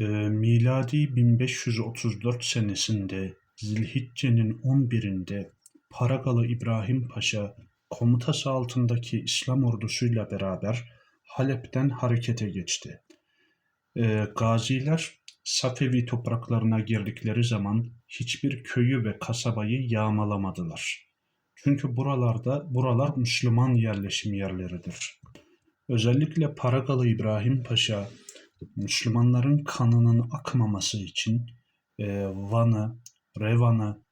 Ee, miladi 1534 senesinde Zilhicce'nin 11'inde Paragalı İbrahim Paşa komutası altındaki İslam ordusuyla beraber Halep'ten harekete geçti. Ee, gaziler Safevi topraklarına girdikleri zaman hiçbir köyü ve kasabayı yağmalamadılar. Çünkü buralarda buralar Müslüman yerleşim yerleridir. Özellikle Paragalı İbrahim Paşa Müslümanların kanının akmaması için e, Van'ı, Revan'ı,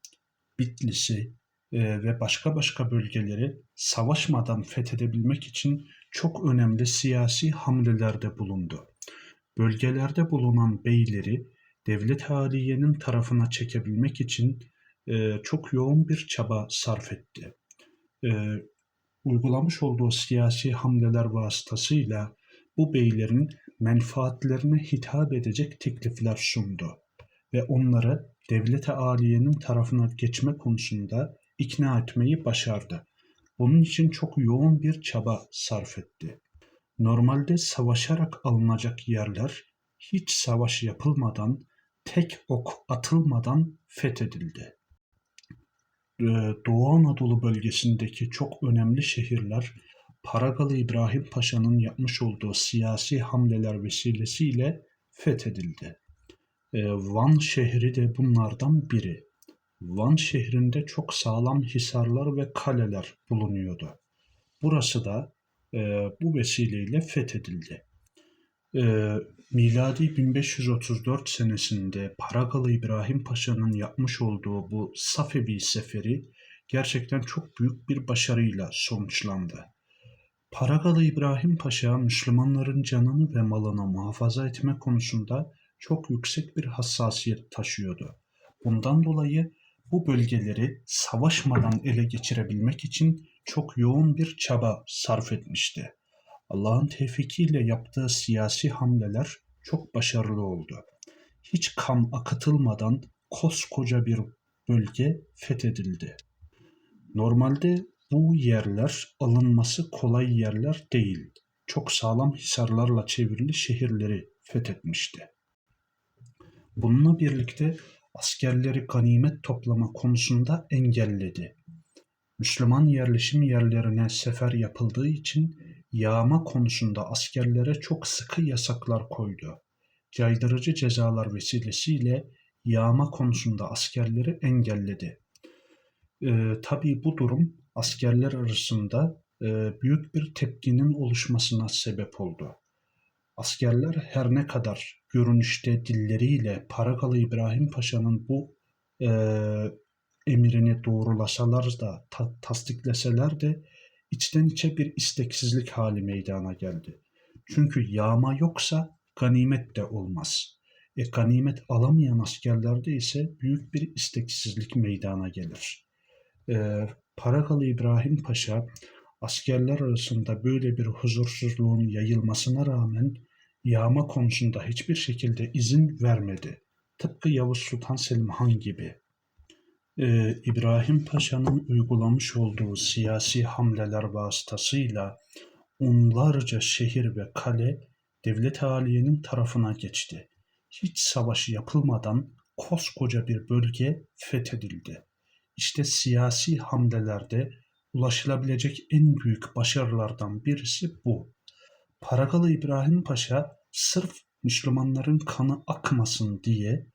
Bitlis'i e, ve başka başka bölgeleri savaşmadan fethedebilmek için çok önemli siyasi hamlelerde bulundu. Bölgelerde bulunan beyleri devlet haliyenin tarafına çekebilmek için e, çok yoğun bir çaba sarf etti. E, uygulamış olduğu siyasi hamleler vasıtasıyla bu beylerin menfaatlerine hitap edecek teklifler sundu ve onları devlete aliyenin tarafına geçme konusunda ikna etmeyi başardı. Bunun için çok yoğun bir çaba sarf etti. Normalde savaşarak alınacak yerler hiç savaş yapılmadan, tek ok atılmadan fethedildi. Ee, Doğu Anadolu bölgesindeki çok önemli şehirler Paragalı İbrahim Paşa'nın yapmış olduğu siyasi hamleler vesilesiyle fethedildi. Ee, Van şehri de bunlardan biri. Van şehrinde çok sağlam hisarlar ve kaleler bulunuyordu. Burası da e, bu vesileyle fethedildi. E, miladi 1534 senesinde Paragalı İbrahim Paşa'nın yapmış olduğu bu Safevi seferi gerçekten çok büyük bir başarıyla sonuçlandı. Paragalı İbrahim Paşa Müslümanların canını ve malını muhafaza etme konusunda çok yüksek bir hassasiyet taşıyordu. Bundan dolayı bu bölgeleri savaşmadan ele geçirebilmek için çok yoğun bir çaba sarf etmişti. Allah'ın tevfikiyle yaptığı siyasi hamleler çok başarılı oldu. Hiç kan akıtılmadan koskoca bir bölge fethedildi. Normalde bu yerler alınması kolay yerler değil. Çok sağlam hisarlarla çevrili şehirleri fethetmişti. Bununla birlikte askerleri ganimet toplama konusunda engelledi. Müslüman yerleşim yerlerine sefer yapıldığı için yağma konusunda askerlere çok sıkı yasaklar koydu. Caydırıcı cezalar vesilesiyle yağma konusunda askerleri engelledi. Ee, tabii bu durum askerler arasında e, büyük bir tepkinin oluşmasına sebep oldu. Askerler her ne kadar görünüşte dilleriyle Paragalı İbrahim Paşa'nın bu e, emirini doğrulasalar da ta, tasdikleseler de içten içe bir isteksizlik hali meydana geldi. Çünkü yağma yoksa ganimet de olmaz. E ganimet alamayan askerlerde ise büyük bir isteksizlik meydana gelir. E, Paragalı İbrahim Paşa askerler arasında böyle bir huzursuzluğun yayılmasına rağmen yağma konusunda hiçbir şekilde izin vermedi. Tıpkı Yavuz Sultan Selim Han gibi. Ee, İbrahim Paşa'nın uygulamış olduğu siyasi hamleler vasıtasıyla onlarca şehir ve kale devlet haliyenin tarafına geçti. Hiç savaş yapılmadan koskoca bir bölge fethedildi. İşte siyasi hamlelerde ulaşılabilecek en büyük başarılardan birisi bu. Paragalı İbrahim Paşa sırf Müslümanların kanı akmasın diye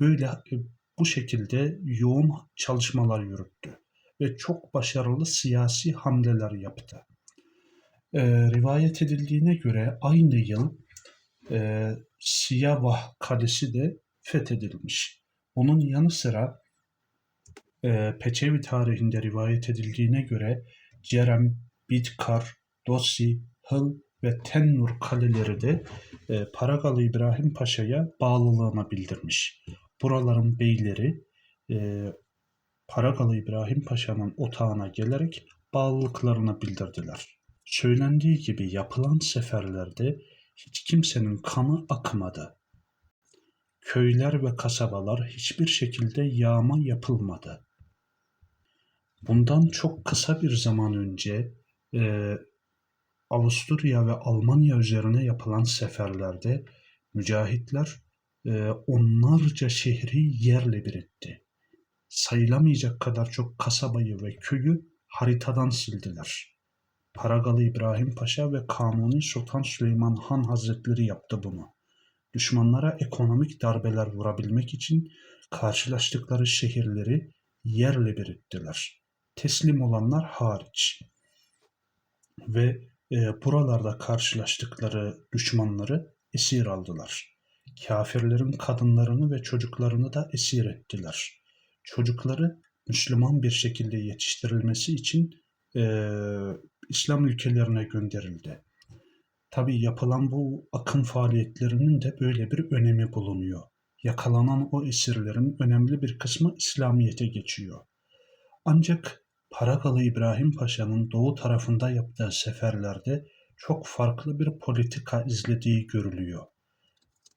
böyle e, bu şekilde yoğun çalışmalar yürüttü ve çok başarılı siyasi hamleler yaptı. E, rivayet edildiğine göre aynı yıl e, Siyavah Kalesi de fethedilmiş. Onun yanı sıra e, Peçevi tarihinde rivayet edildiğine göre Cerem, Bidkar, Dosi, Hıl ve Tennur kaleleri de e, Paragalı İbrahim Paşa'ya bağlılığını bildirmiş. Buraların beyleri e, Paragalı İbrahim Paşa'nın otağına gelerek bağlılıklarını bildirdiler. Söylendiği gibi yapılan seferlerde hiç kimsenin kanı akmadı. Köyler ve kasabalar hiçbir şekilde yağma yapılmadı. Bundan çok kısa bir zaman önce e, Avusturya ve Almanya üzerine yapılan seferlerde mücahitler e, onlarca şehri yerle bir etti. Sayılamayacak kadar çok kasabayı ve köyü haritadan sildiler. Paragalı İbrahim Paşa ve Kanuni Sultan Süleyman Han Hazretleri yaptı bunu. Düşmanlara ekonomik darbeler vurabilmek için karşılaştıkları şehirleri yerle bir ettiler. Teslim olanlar hariç. Ve e, buralarda karşılaştıkları düşmanları esir aldılar. Kafirlerin kadınlarını ve çocuklarını da esir ettiler. Çocukları Müslüman bir şekilde yetiştirilmesi için e, İslam ülkelerine gönderildi. Tabi yapılan bu akın faaliyetlerinin de böyle bir önemi bulunuyor. Yakalanan o esirlerin önemli bir kısmı İslamiyet'e geçiyor. Ancak Paragalı İbrahim Paşa'nın doğu tarafında yaptığı seferlerde çok farklı bir politika izlediği görülüyor.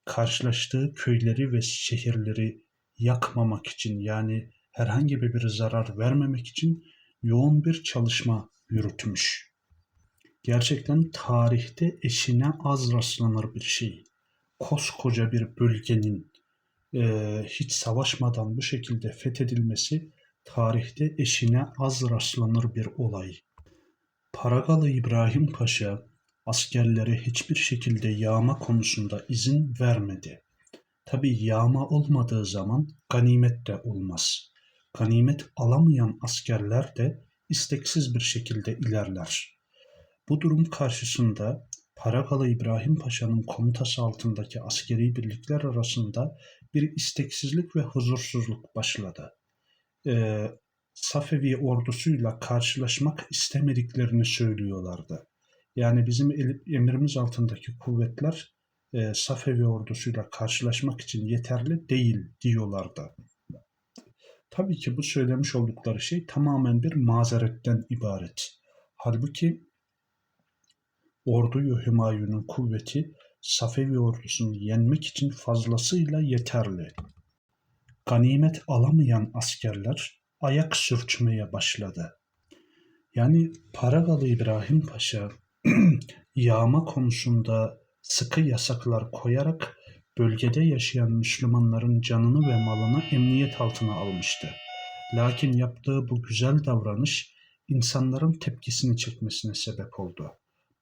Karşılaştığı köyleri ve şehirleri yakmamak için yani herhangi bir zarar vermemek için yoğun bir çalışma yürütmüş. Gerçekten tarihte eşine az rastlanır bir şey. Koskoca bir bölgenin e, hiç savaşmadan bu şekilde fethedilmesi tarihte eşine az rastlanır bir olay. Paragalı İbrahim Paşa askerlere hiçbir şekilde yağma konusunda izin vermedi. Tabi yağma olmadığı zaman ganimet de olmaz. Ganimet alamayan askerler de isteksiz bir şekilde ilerler. Bu durum karşısında Paragalı İbrahim Paşa'nın komutası altındaki askeri birlikler arasında bir isteksizlik ve huzursuzluk başladı. Ee, Safevi ordusuyla karşılaşmak istemediklerini söylüyorlardı. Yani bizim emrimiz altındaki kuvvetler e, Safevi ordusuyla karşılaşmak için yeterli değil diyorlardı. Tabii ki bu söylemiş oldukları şey tamamen bir mazeretten ibaret. Halbuki orduyu Hümayun'un kuvveti Safevi ordusunu yenmek için fazlasıyla yeterli. Ganimet alamayan askerler ayak sürçmeye başladı. Yani Paragalı İbrahim Paşa yağma konusunda sıkı yasaklar koyarak bölgede yaşayan Müslümanların canını ve malını emniyet altına almıştı. Lakin yaptığı bu güzel davranış insanların tepkisini çekmesine sebep oldu.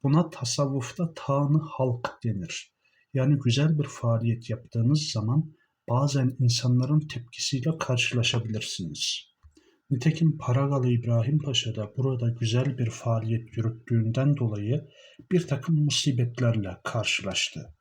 Buna tasavvufta tağını halk denir. Yani güzel bir faaliyet yaptığınız zaman bazen insanların tepkisiyle karşılaşabilirsiniz. Nitekim Paragalı İbrahim Paşa da burada güzel bir faaliyet yürüttüğünden dolayı bir takım musibetlerle karşılaştı.